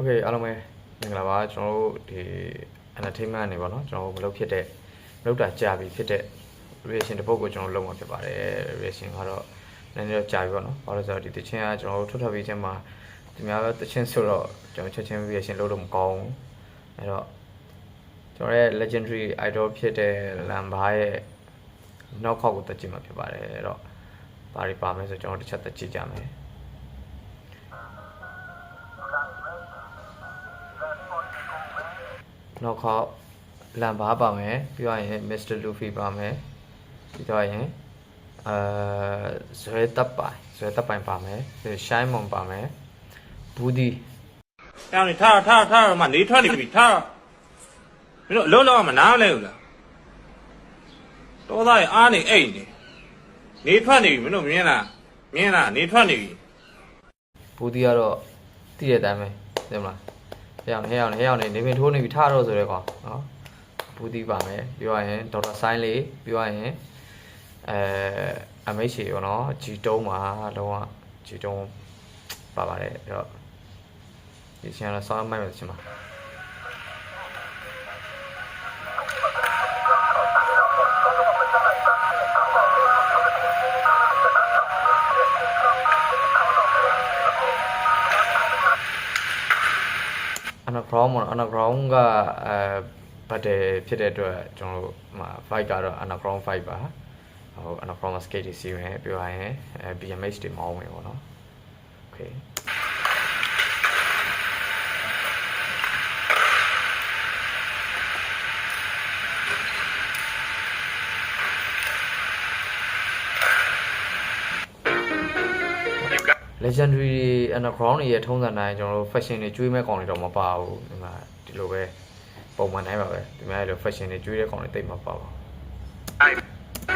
โอเคအားလုံးပဲမင်္ဂလာပါကျွန်တော်တို့ဒီ entertainment နေပါเนาะကျွန်တော်တို့မလုပ်ဖြစ်တဲ့မလုပ်တာကြာပြီဖြစ်တဲ့ reaction တစ်ပုဒ်ကိုကျွန်တော်လုပ်မှာဖြစ်ပါတယ် reaction ကတော့နည်းနည်းတော့ကြာပြီပေါ့เนาะဘာလို့လဲဆိုတော့ဒီတချင်းကကျွန်တော်တို့ထွက်ထွက်ပြီးချင်းမှာဒီများပဲတချင်းဆိုတော့ကျွန်တော်ချက်ချင်း reaction လုပ်လို့မကောင်းဘူးအဲ့တော့ကျွန်တော်ရဲ့ legendary idol ဖြစ်တဲ့လမ်ဘာရဲ့နောက်ခေါက်ကိုတက်ကြည့်မှာဖြစ်ပါတယ်အဲ့တော့ဘာတွေပါမလဲဆိုကျွန်တော်တစ်ချက်တက်ကြည့်ကြမယ် နောက်ခေါက်လမ်ဘာပါမယ်ပြီးတော့ရင် Mr. Luffy ပါမယ်ပြီးတော့ရင်အဲဇွဲတပ်ပိုင်ဇွဲတပ်ပိုင်ပါမယ်ပြီး Shine Mon ပါမယ်ဘူးဒီ။အဲ့ဒါထားထားထားတော့မှနေထွက်နေပြီထား။မင်းတို့အလုံးလုံးမနားလဲဘူးလား။တော်သားရအားနေအိတ်နေ။နေထွက်နေပြီမင်းတို့မြင်လား။မြင်လားနေထွက်နေပြီဘူးဒီကတော့တည်တဲ့အတိုင်းပဲသိမလား ဟဲ့အောင်ဟဲ့အောင်ဟဲ့အောင်နေနေပင်ထိုးနေပြီထားတော့ဆိုရဲကောင်နော်ဘူးဒီပါမယ်ပြီးတော့ရင်ဒေါက်တာဆိုင်းလေးပြီးတော့ရင်အဲအမိတ်ရှေရောနော်ဂျီတုံးပါလုံးဝဂျီတုံးပါပါတယ်အဲ့တော့ဒီချင်းကတော့ဆောင်းမိုက်မယ်ချင်းပါ underground ပေါ့နော် underground ကအဲဘတ်တယ်ဖြစ်တဲ့အတွက်ကျွန်တော်တို့ဟို fight ကတော့ underground fight ပါဟို underground မှာ skate တွေစီးမယ်ပြောရရင်အဲ BMX တွေမောင်းမယ်ပေါ့နော် okay ။ legendary underground တွေရဲ့ထုံးစံတိုင်းကျွန်တော်တို့ fashion တွေကျွေးမဲ့ကောင်တွေတော့မပါဘူးဒီမှာဒီလိုပဲပုံမှန်တိုင်းပါပဲဒီမှာလို fashion တွေကျွေးတဲ့ကောင်တွေတိတ်မပါဘူး Hey,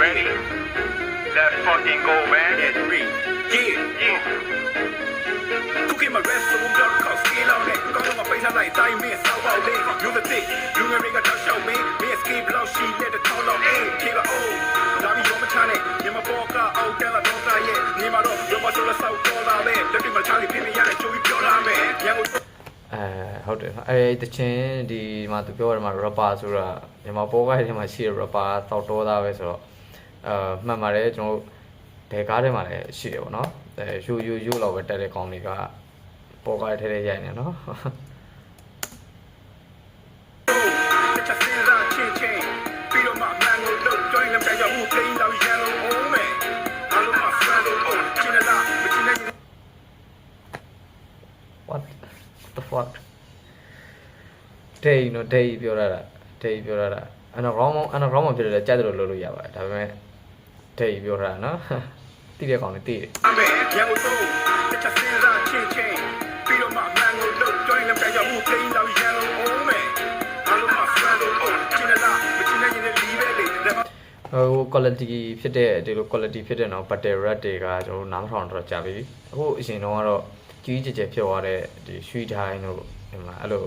ready? Let's fucking go, man. Yeah, three. Yeah, yeah. Cooking my rest so I'm gonna call skill on it. Go on my face, I like dying me and so all in. You the thick, you can ring a touch show me. Me and ski blow, she let the tall on in. Kill her old. Love me, you're my channel. You're my boy, oh, tell her don't try it. Near my door, you're my soul, so call out it. Let me my Charlie, pin me out and show you pure on me. Yeah, we အဲဟုတ်တယ်အဲတချင်းဒီမှာသူပြောရမှာ rapper ဆိုတာမြန်မာပေါ်ကားထဲမှာရှိတဲ့ rapper တောက်တော်သားပဲဆိုတော့အာမှန်ပါတယ်ကျွန်တော်တို့ဘယ်ကားထဲမှာလည်းရှိတယ်ပေါ့နော်အဲယူယူယူလောက်ပဲတက်တဲ့ကောင်တွေကပေါ်ကားထဲထဲရိုက်နေနော် fuck ဒေးနော်ဒေးပြောရတာဒေးပြောရတာ underground underground မှာဖြစ်တယ်ကြိုက်တယ်လို့လုပ်လို့ရပါတယ်ဒါပေမဲ့ဒေးပြောရတာနော်တိတဲ့ကောင်တွေတိတယ် I'm a young with two. Let your sins out, chin chin. Beat on my man, no look. Join them, back, who playing down yellow, oh man. I love my friend, oh, chin a lot, but you know you leave it. Never ဟို quality ဖြစ်တဲ့ဒီလို quality ဖြစ်တဲ့နော် battle rat တွေကကျွန်တော်တို့နားမထောင်တော့ကြာပြီအခုအရင်တော့ကတော့ ကြီးကြီးကျယ်ကျယ်ဖြစ်သွားတဲ့ဒီရွှေတိုင်းတို့ဒီမှာအဲ့လို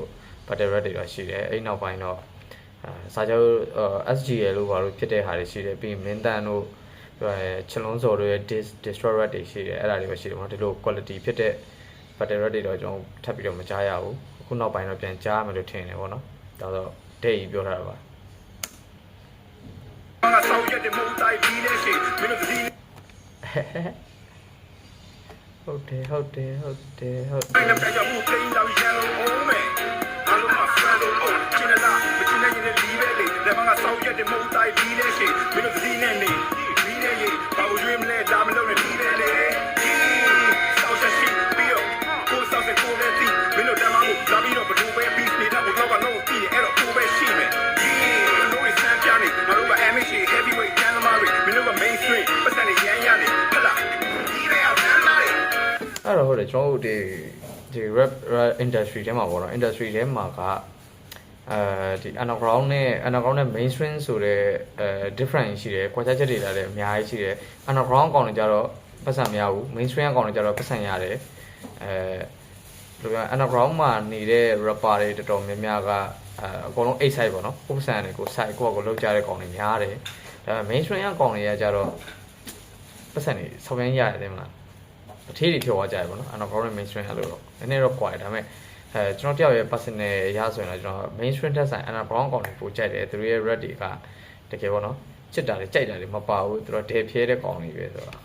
battle rat တွေတော့ရှိတယ်အဲ့နောက်ပိုင်းတော့အဲစာချုပ် SGL လို့ဘာလို့ဖြစ်တဲ့ဟာတွေရှိတယ်ပြီးရင်မင်းတန်တို့ပြောရဲချလုံးစော်တို့ရဲ့ dis destroy rat တွေရှိတယ်အဲ့ဒါတွေပဲရှိတယ်ပေါ့ဒီလို quality ဖြစ်တဲ့ battle rat တွေတော့ကျွန်တော်ထပ်ပြီးတော့မကြားရဘူးအခုနောက်ပိုင်းတော့ပြန်ကြားမယ်လို့ထင်တယ်ပေါ့နော်ဒါတော့ day ပြောထားတာပါ I saw you at the moon, I be that shit. Minutes of the ဟုတ်တယ်ဟုတ်တယ်ဟုတ်တယ်ဟုတ်တယ် Join them, back, who playing down yellow, oh man. I love my friend, oh, chin a lot, but you know you leave it. Never I saw you at the moon, I be that shit. Minutes of the name. Be that, yeah. I was dream led, I'm alone, be that, အဲ့တော့ဟုတ်တယ်ကျွန်တော်တို့ဒီဒီ rap rap industry ထဲမှာပေါ့နော် industry ထဲမှာကအဲဒီ underground နဲ့ underground နဲ့ mainstream ဆိုတဲ့အဲ different ရှိတယ်ကွာခြားချက်တွေလည်းအများကြီးရှိတယ် underground ကောင်တွေကြတော့ပတ်စံမရဘူး mainstream ကောင်တွေကြတော့ပတ်စံရတယ်အဲလိုပြော underground မှာနေတဲ့ rapper တွေတော်တော်များများကအဲအကုန်လုံး side ပေါ့နော်ကိုယ်ပတ်စံတွေကို side ကိုယ့်အကိုလောက်ကြတဲ့ကောင်တွေများတယ်ဒါပေမဲ့ mainstream ကောင်တွေကကြတော့ပတ်စံတွေဆောင်ရမ်းရတယ်မလား အထေးတွေဖြစ်သွားကြရပါတော့ underground mainstream အဲ့လိုတော့နည်းနည်းတော့ကွာတယ်ဒါပေမဲ့အဲကျွန်တော်တယောက်ရဲ့ personal အရဆိုရင်တော့ကျွန်တော် mainstream တက်ဆိုင် Anna Brown ကောင်တွေပိုကြိုက်တယ်သူတို့ရဲ့ red တွေကတကယ်ပေါ့နော်ချစ်တာတွေကြိုက်တာတွေမပါဘူးသူတို့ဒဲဖြဲတဲ့ကောင်တွေပဲဆိုတော့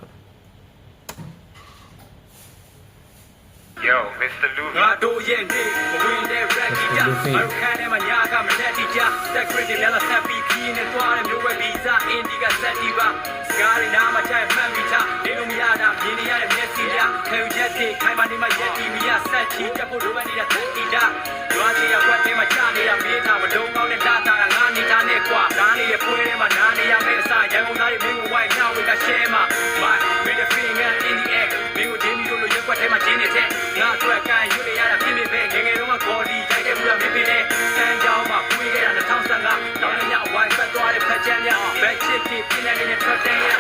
Yo, Mr. Luffy. ငါတို့ရဲ့နေမဝင်တဲ့ red ကြီးကြငါတို့ခန်းထဲမှာညာကမလက်တီကြ stack grid တွေလည်းဆက်ပြီးခီးနေသွားတယ်မျိုးဝဲဗီဇာအင်ဒီကဆက်တီပါစကားတွေနားမချိုက်မှန်ပြီးချ နေမှရက်တီမီရဆက်ချီတက်ဖို့လိုအပ်နေတာတက်တီကြရွာချေရကွက်ထဲမှာချနေတာမေးတာမလုံးကောင်းတဲ့တာတာကငါနေတာနဲ့ကွာနားနေရပွဲထဲမှာနားနေရမယ့်အစားရန်ကုန်သားတွေမင်းကိုဝိုင်းနှောက်ဝေက share မှာ my made a finger in the air မင်းကိုဂျင်းမီတို့လိုရက်ကွက်ထဲမှာကျင်းနေတဲ့ငါအတွက်ကန်ရွေးရတာဖြစ်ဖြစ်ပဲငယ်ငယ်တုန်းက body ရိုက်ခဲ့မှုလားမင်းပြတဲ့စမ်းကြောင်းမှာပွေးခဲ့တာ2015တောင်းရညဝိုင်းဆက်သွားတဲ့ဖက်ချမ်းများဘက်ချစ်ဖြစ်ပြနေတဲ့ထွက်တဲ့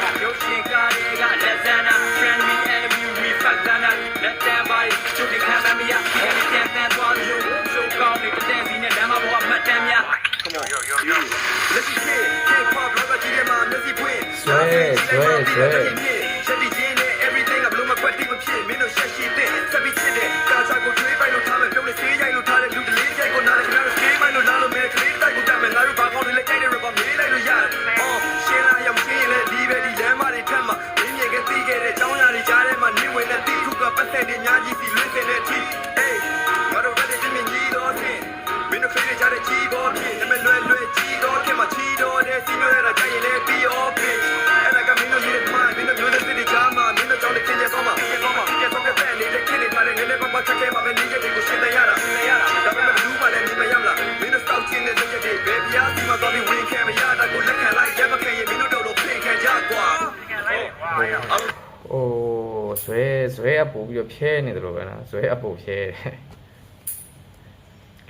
ဇွဲဇွဲအပူပြီးတော့ဖြဲနေတယ်လို့ပဲနော်ဇွဲအပူဖြဲတယ်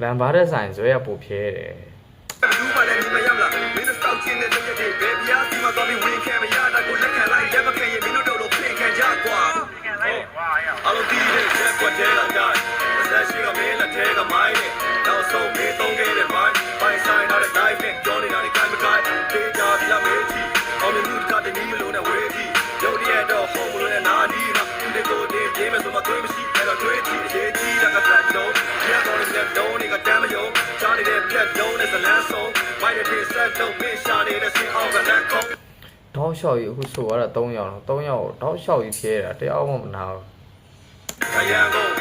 လမ်းပါတဲ့ဆိုင်ဇွဲအပူဖြဲတယ်ဘူးပါလေမြင်မရမလားမင်းတို့စောက်ချင်းတဲ့စက်တွေဘယ်ပြားစီမှာတော့ပြီးဝင်ခံ တဲ့ဆက်တော့မင်းရှာနေတဲ့စင်အောင်ကလန်ကောင်းတောက်လျှောက်ကြီးအခုဆိုရတာ3ယောက်တော့3ယောက်တောက်လျှောက်ကြီးဖြဲတာတယောက်မှမနာဘူး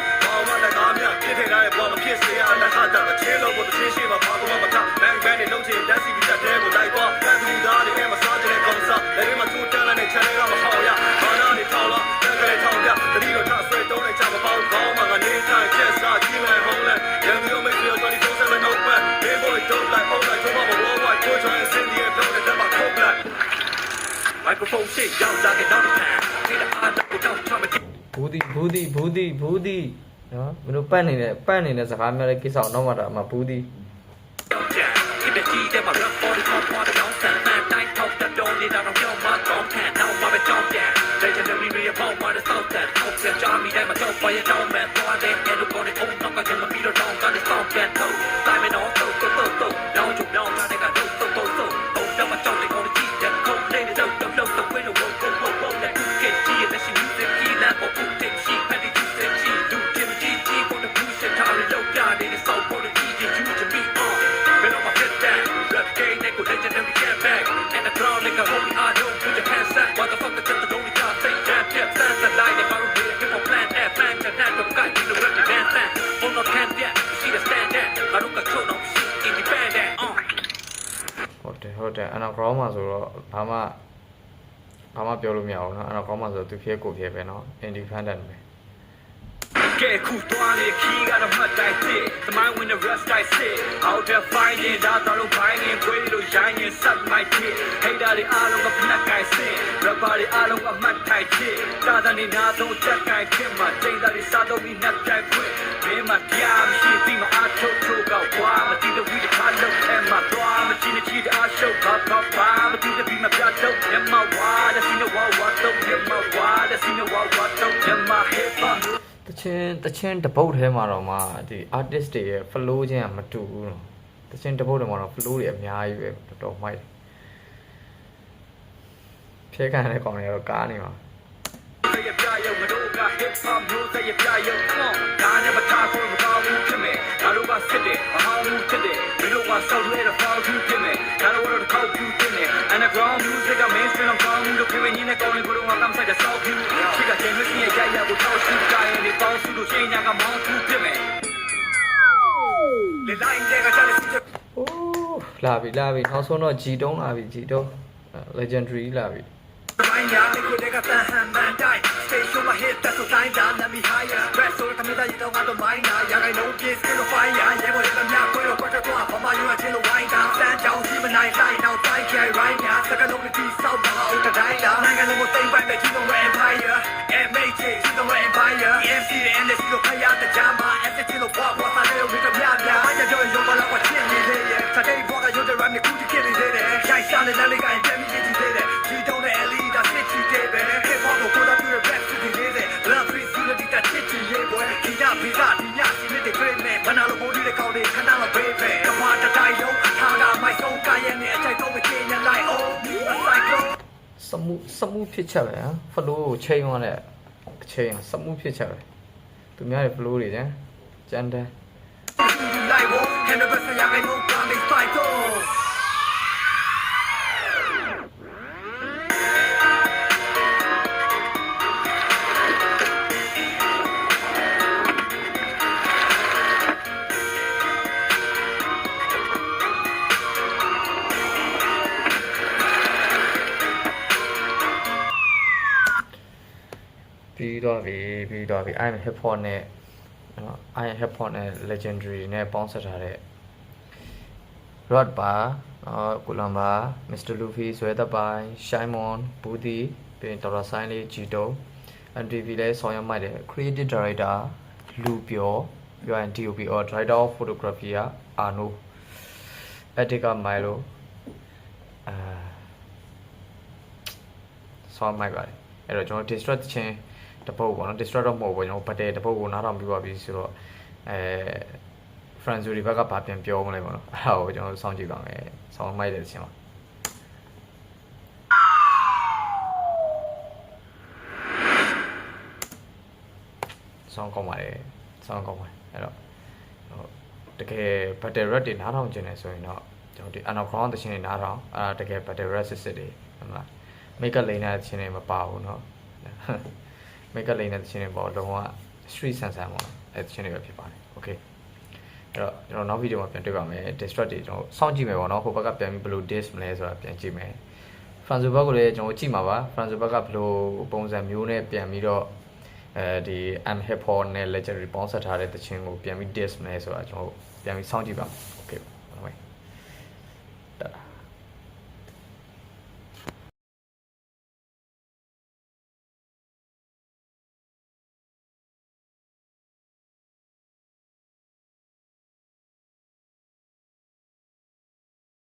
ဘူးဒီဘူးဒီဘူးဒီဘူးဒီနော်မင်းတို့ပတ်နေတဲ့ပတ်နေတဲ့စကားများတဲ့ကိစ္စအောင်တော့မှတော့အမဘူးဒီ တ်တယ်ဟုတ်တယ်အနာ ground မှာဆိုတော့ဘာမှဘာမှပြောလို့မရဘူးเนาะအနာ ground မှာဆိုတော့သူဖြဲကိုဖြဲပဲเนาะ independent ပဲ Get cool, throw the key, got a mud I sit. The mind when the rest I sit. Out there finding, out there finding, way to shine and suck my kid. Hey, daddy, I don't got black I sit. The body, I don't got mud I sit. Dada ni na don't check I get my day that is out of me not that quick. Be my damn shit, be my I told to go. Why, my team the weed, I look and my drama, chin the cheat, I ချင်းတချင်းတပုတ်ထဲမှာတော့မှဒီ artist တွေရဲ့ flow ချင်းကမတူဘူးနော်တချင်းတပုတ်ထဲမှာတော့ flow တွေအများကြီးပဲတော်တော်မိုက်တယ်ဖြဲခံရတဲ့ကောင်တွေကတော့ကားနေမှာ say a fly yo, my dog got hip hop, no say a fly yo, come on. Nah, never talk for my င်းစုလို့ရှိရင်ကမောင်းထူးဖြစ်မယ်လေလိုက်တဲ့ကစားတဲ့စီချက်โอ้လာပြီလာပြီနောက်ဆုံးတော့ G တုံးလာပြီ G တုံး legendary လာပြီ စမှုစမှုဖြစ်ချက်ပဲဟမ်ဖလိုကိုချိန်သွားတဲ့အချိန်စမှုဖြစ်ချက်ပဲသူများရဲ့ဖလိုတွေကျန်ကျန်တယ် ပြီးတော့ပြီပြီးတော့ပြီ I'm hip hop နဲ့နော် I hip hop နဲ့ legendary နဲ့ပေါင်းစပ်ထားတဲ့ Rod ပါနော်ကိုလံပါ Mr. Luffy ဇွဲသက်ပိုင်း Shimon ဘူဒီပြီးရင် Dr. Sign လေး Gito MTV လဲဆောင်ရွက်မှတ်တယ် Creative Director လူပြောပြောရင် DOP or Director of Photography က Arno Edit က Milo အာဆောင်မှတ်ပါတယ်အဲ့တော့ကျွန်တော် distract ချင်း တပုတ်ပေါ့နော် distract တော့မဟုတ်ဘူးကျွန်တော်ဗတ်တဲ့တပုတ်ကိုနားထောင်ပြီးပါပြီဆိုတော့အဲ friends တွေဘက်ကဘာပြန်ပြောမလဲပေါ့နော်အဲ့ဒါကိုကျွန်တော်စောင့်ကြည့်ပါမယ်ဆောင်းမိုက်တဲ့အချင်းပါဆောင်းကောင်းပါတယ်ဆောင်းကောင်းပါတယ်အဲ့တော့ဟိုတကယ် battle red တွေနားထောင်ကျင်နေဆိုရင်တော့ကျွန်တော်ဒီ underground တခြင်းတွေနားထောင်အဲ့ဒါတကယ် battle red စစ်စစ်တွေဟုတ်မလား make up လိန်တဲ့တခြင်းတွေမပါဘူးเนาะ make up လိန်တဲ့တခြင်းတွေပေါ့လုံးဝ street sensor ပေါ့အဲ့တခြင်းတွေပဲဖြစ်ပါတယ် okay အဲ့တော့ကျွန်တော်နောက်ဗီဒီယိုမှာပြန်တွေ့ပါမယ် distract တွေကျွန်တော်စောင့်ကြည့်မယ်ပေါ့နော်ဟိုဘက်ကပြန်ပြီးဘယ်လို disk မလဲဆိုတာပြန်ကြည့်မယ် France ဘက်ကိုလည်းကျွန်တော်ကြည့်မှာပါ France ဘက်ကဘယ်လိုပုံစံမျိုးနဲ့ပြန်ပြီးတော့အဲဒီ M hip hop နဲ့ legendary ပေါင်းစပ်ထားတဲ့တခြင်းကိုပြန်ပြီး disk မလဲဆိုတာကျွန်တော်ပြန်ပြီးစောင့်ကြည့်ပါမယ် okay